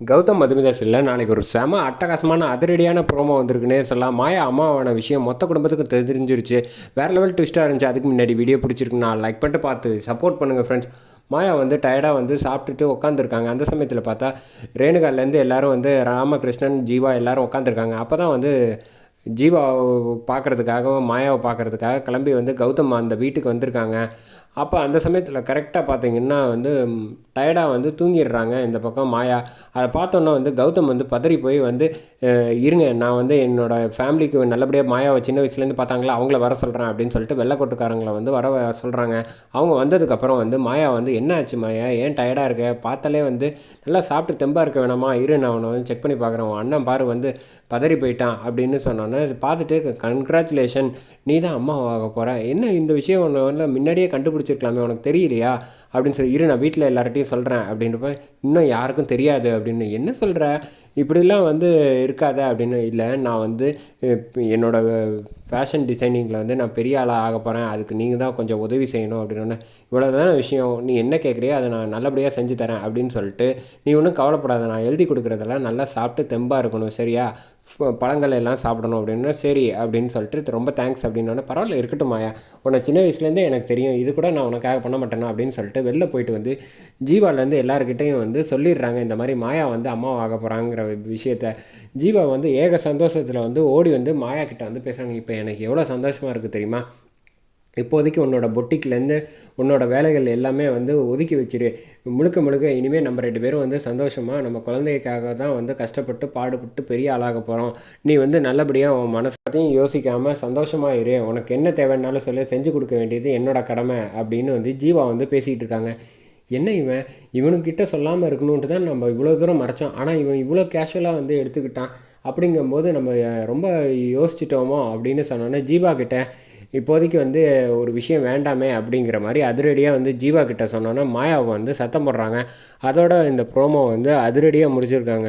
கௌதம் மதுமிதாஸ் இல்லை நாளைக்கு ஒரு செம அட்டகாசமான அதிரடியான ப்ரோமோ வந்திருக்குன்னே சொல்லலாம். மாயா அம்மாவான விஷயம் மொத்த குடும்பத்துக்கும் தெரிஞ்சிருச்சு வேறு லெவல் ட்விஸ்ட்டாக இருந்துச்சு. அதுக்கு முன்னாடி வீடியோ பிடிச்சிருக்கு நான் லைக் பண்ணிட்டு பார்த்து சப்போர்ட் பண்ணுங்கள் ஃப்ரெண்ட்ஸ் மாயா வந்து டயர்டாக வந்து சாப்பிட்டுட்டு உட்காந்துருக்காங்க அந்த சமயத்தில் பார்த்தா ரேணுகாலேருந்து எல்லாரும் வந்து ராமகிருஷ்ணன் ஜீவா எல்லோரும் உட்காந்துருக்காங்க அப்போ தான் வந்து ஜீவாவை பார்க்குறதுக்காக மாயாவை பார்க்குறதுக்காக கிளம்பி வந்து கௌதம் அந்த வீட்டுக்கு வந்திருக்காங்க. அப்போ அந்த சமயத்தில் கரெக்டாக பார்த்தீங்கன்னா வந்து டயர்டாக வந்து தூங்கிடுறாங்க இந்த பக்கம் மாயா. அதை பார்த்தோன்னா வந்து கௌதம் வந்து பதறி போய் வந்து இருங்க நான் வந்து என்னோடய ஃபேமிலிக்கு நல்லபடியாக மாயாவை சின்ன வயசுலேருந்து பார்த்தாங்களா? அவங்கள வர சொல்கிறேன் அப்படின்னு சொல்லிட்டு வெள்ளக்கோட்டுக்காரங்களை வந்து வர சொல்கிறாங்க அவங்க வந்ததுக்கப்புறம் வந்து மாயா வந்து என்ன ஆச்சு மாயா? ஏன் டயர்டாக இருக்க? பார்த்தாலே வந்து நல்லா சாப்பிட்டு தெம்பாக இருக்க வேணாமா? இரு நான் அவனை வந்து செக் பண்ணி பார்க்குறேன். உன் அண்ணன் பாரு வந்து பதறி போயிட்டான் அப்படின்னு சொன்னோன்னே பார்த்துட்டு கங்க்ராச்சுலேஷன் நீ தான் அம்மாவாக போகிற என்ன இந்த விஷயம் ஒன்று வந்து முன்னாடியே கண்டுபிடிச்சிருக்கலாமே உனக்கு தெரியலையா? அப்படின்னு சொல்லி இரு நான் வீட்டில் எல்லார்ட்டையும் சொல்கிறேன் அப்படின்றப்ப இன்னும் யாருக்கும் தெரியாது அப்படின்னு. என்ன சொல்கிற இப்படிலாம் வந்து இருக்காத அப்படின்னு இல்லை. நான் வந்து என்னோடய ஃபேஷன் டிசைனிங்கில் வந்து நான் பெரிய ஆளாக ஆக போகிறேன் அதுக்கு நீங்கள் தான் கொஞ்சம் உதவி செய்யணும் அப்படின்னு இவ்வளோ தானே விஷயம். நீ என்ன கேட்குறியோ அதை நான் நல்லபடியாக செஞ்சு தரேன் அப்படின்னு சொல்லிட்டு நீ ஒன்றும் கவலைப்படாத. நான் எழுதி கொடுக்குறதெல்லாம் நல்லா சாப்பிட்டு தெம்பாக இருக்கணும் சரியா? பழங்கள் எல்லாம் சாப்பிடணும் அப்படின்னா சரி அப்படின்னு சொல்லிட்டு ரொம்ப தேங்க்ஸ் அப்படின்னோடனே பரவாயில்ல இருக்கட்டும் மாயா. உன்னை சின்ன வயசுலேருந்தே எனக்கு தெரியும். இது கூட நான் உனக்காக பண்ண மாட்டேனா அப்படின்னு சொல்லிட்டு வெளில போயிட்டு வந்து ஜீவாலேருந்து எல்லாருக்கிட்டையும் வந்து சொல்லிடுறாங்க. இந்த மாதிரி மாயா வந்து அம்மாவாக போகிறாங்கிற விஷயத்த. ஜீவா வந்து ஏக சந்தோஷத்தில் வந்து ஓடி வந்து மாயா கிட்ட வந்து பேசுகிறாங்க இப்போ எனக்கு எவ்வளோ சந்தோஷமாக இருக்குது தெரியுமா? இப்போதைக்கு உன்னோட பொட்டிக்லேருந்து உன்னோட வேலைகள் எல்லாமே வந்து ஒதுக்கி வச்சிரு. முழுக்க முழுக்க இனிமேல் நம்ம ரெண்டு பேரும் வந்து சந்தோஷமாக நம்ம குழந்தைக்காக தான் வந்து கஷ்டப்பட்டு பாடுபட்டு பெரிய ஆளாக போகிறோம் நீ வந்து நல்லபடியாக உன் மனசையும் யோசிக்காமல் சந்தோஷமாக இரு. உனக்கு என்ன தேவைன்னாலும் சொல்லி செஞ்சு கொடுக்க வேண்டியது என்னோட கடமை அப்படின்னு வந்து ஜீவா வந்து பேசிகிட்டு இருக்காங்க. என்ன இவன்? இவனுக்கிட்ட சொல்லாமல் இருக்கணுன்ட்டு தான் நம்ம இவ்வளோ தூரம் மறைச்சோம். ஆனால் இவன் இவ்வளோ கேஷுவலாக வந்து எடுத்துக்கிட்டான். அப்படிங்கும்போது நம்ம ரொம்ப யோசிச்சிட்டோமோ அப்படின்னு சொன்னோன்னே ஜீவா கிட்ட இப்போதைக்கு வந்து ஒரு விஷயம் வேண்டாமே அப்படிங்கிற மாதிரி அதிரடியாக வந்து ஜீவா கிட்ட சொன்னோன்னே மாயாவை வந்து சத்தம் போடுறாங்க. அதோட இந்த ப்ரோமோ வந்து அதிரடியாக முடிச்சிருக்காங்க.